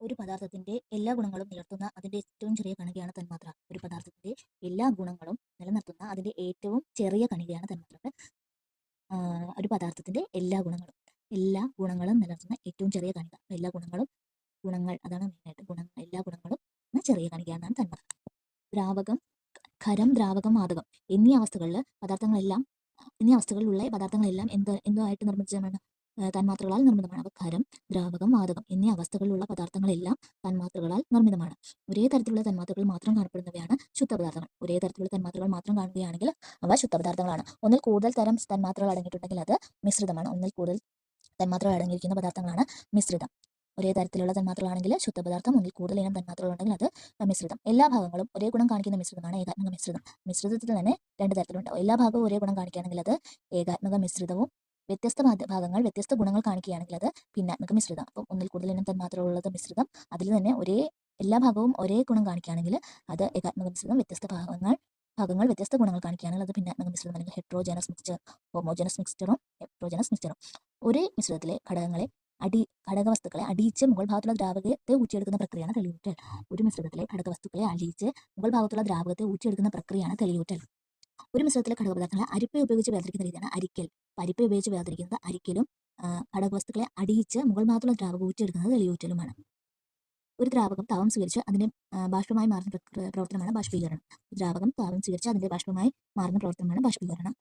ഒരു പദാർത്ഥത്തിന്റെ എല്ലാ ഗുണങ്ങളും നിലർത്തുന്ന അതിന്റെ ഏറ്റവും ചെറിയ കണികയാണ് തന്മാത്ര. ഒരു പദാർത്ഥത്തിന്റെ എല്ലാ ഗുണങ്ങളും നിലനിർത്തുന്ന അതിന്റെ ഏറ്റവും ചെറിയ കണികയാണ് തന്മാത്ര. ഒരു പദാർത്ഥത്തിന്റെ എല്ലാ ഗുണങ്ങളും എല്ലാ ഗുണങ്ങളും നിലനിർത്തുന്ന ഏറ്റവും ചെറിയ കണിക. എല്ലാ ഗുണങ്ങളും ഗുണങ്ങൾ അതാണ് മെയിനായിട്ട് ഗുണങ്ങൾ എല്ലാ ഗുണങ്ങളും ചെറിയ കണികയാണ് തന്മാത്ര. ദ്രാവകം ഖരം ദ്രാവകം വാതകം എന്നീ അവസ്ഥകളിൽ പദാർത്ഥങ്ങളെല്ലാം എന്നീ അവസ്ഥകളിലുള്ള പദാർത്ഥങ്ങളെല്ലാം എന്ത് ആയിട്ട് നിർമ്മിച്ചതാണ്? തന്മാത്രകളാൽ നിർമ്മിതമാണ്. അവ ഖരം ദ്രാവകം വാതകം എന്നീ അവസ്ഥകളിലുള്ള പദാർത്ഥങ്ങളെല്ലാം തന്മാത്രകളാൽ നിർമ്മിതമാണ്. ഒരേ തരത്തിലുള്ള തന്മാത്രകൾ മാത്രം കാണപ്പെടുന്നവയാണ് ശുദ്ധപദാർത്ഥങ്ങൾ. ഒരേ തരത്തിലുള്ള തന്മാത്രകൾ മാത്രം കാണുകയാണെങ്കിൽ അവ ശുദ്ധപദാർത്ഥങ്ങളാണ്. ഒന്നിൽ കൂടുതൽ തരം തന്മാത്രകൾ അടങ്ങിയിട്ടുണ്ടെങ്കിൽ അത് മിശ്രിതമാണ്. ഒന്നിൽ കൂടുതൽ തന്മാത്രകൾ അടങ്ങിയിരിക്കുന്ന പദാർത്ഥങ്ങളാണ് മിശ്രിതം. ഒരേ തരത്തിലുള്ള തന്മാത്രകളാണെങ്കിൽ ശുദ്ധപദാർത്ഥം ഒന്നിൽ കൂടുതൽ ഇനം തന്മാത്രകൾ ഉണ്ടെങ്കിൽ അത് മിശ്രിതം. എല്ലാ ഭാഗങ്ങളും ഒരേ ഗുണം കാണിക്കുന്ന മിശ്രിതമാണ് ഏകാത്മക മിശ്രിതം. മിശ്രിതത്തിൽ തന്നെ രണ്ട് തരത്തിലുണ്ടാവും എല്ലാ ഭാഗവും ഒരേ ഗുണം കാണിക്കുകയാണെങ്കിൽ അത് ഏകാത്മക മിശ്രിതവും വ്യത്യസ്ത ഭാഗങ്ങൾ വ്യത്യസ്ത ഗുണങ്ങൾ കാണിക്കുകയാണെങ്കിൽ അത് ഭിന്നാത്മക മിശ്രിതം. അപ്പം ഒന്നിൽ കൂടുതൽ ഇനം തന്മാത്രകളുള്ളത് മിശ്രിതം. അതിൽ തന്നെ ഒരേ എല്ലാ ഭാഗവും ഒരേ ഗുണം കാണിക്കുകയാണെങ്കിൽ അത് ഏകാത്മക മിശ്രിതം വ്യത്യസ്ത ഭാഗങ്ങൾ ഭാഗങ്ങൾ വ്യത്യസ്ത ഗുണങ്ങൾ കാണിക്കുകയാണെങ്കിൽ അത് ഭിന്നാത്മക മിശ്രിതം അല്ലെങ്കിൽ ഹെട്രോജനസ് മിക്സ്ചർ ഹോമോജനസ് മിക്സ്ചറും ഹെട്രോജനസ് മിക്സ്ചറും ഒരേ മിശ്രിതത്തിലെ ഘടകങ്ങളെ അടി ഘടകവസ്തുക്കളെ അടിയിച്ച് മുകൾ ഭാഗത്തുള്ള ദ്രാവകത്തെ ഊറ്റിയെടുക്കുന്ന പ്രക്രിയയാണ് തെളിയൂറ്റൽ. ഒരു മിശ്രിതത്തിലെ ഘടകവസ്തുക്കളെ അടിയിച്ച് മുകൾ ഭാഗത്തുള്ള ദ്രാവകത്തെ ഊറ്റിയെടുക്കുന്ന പ്രക്രിയയാണ് തെളിയൂറ്റൽ. ഒരു മിശ്രിതത്തിലെ ഘടകപദാർത്ഥങ്ങളെ അരിപ്പ ഉപയോഗിച്ച് വേർതിരിക്കുന്ന രീതിയാണ് അരിക്കൽ. അരിപ്പ ഉപയോഗിച്ച് വേർതിരിക്കുന്നത് അരിക്കലും ഘടക വസ്തുക്കളെ അടിയിച്ച് മുകൾ മാത്രമുള്ള ദ്രാവകം ഊറ്റിയെടുക്കുന്നത് തെളിയൂറ്റലുമാണ് ഒരു ദ്രാവകം താപം സ്വീകരിച്ച് അതിന്റെ ബാഷ്പമായി മാറുന്ന പ്രവർത്തനമാണ് ബാഷ്പീകരണം. ദ്രാവകം താപം സ്വീകരിച്ച് അതിന്റെ ബാഷ്പമായി മാറുന്ന പ്രവർത്തനമാണ് ബാഷ്പീകരണം.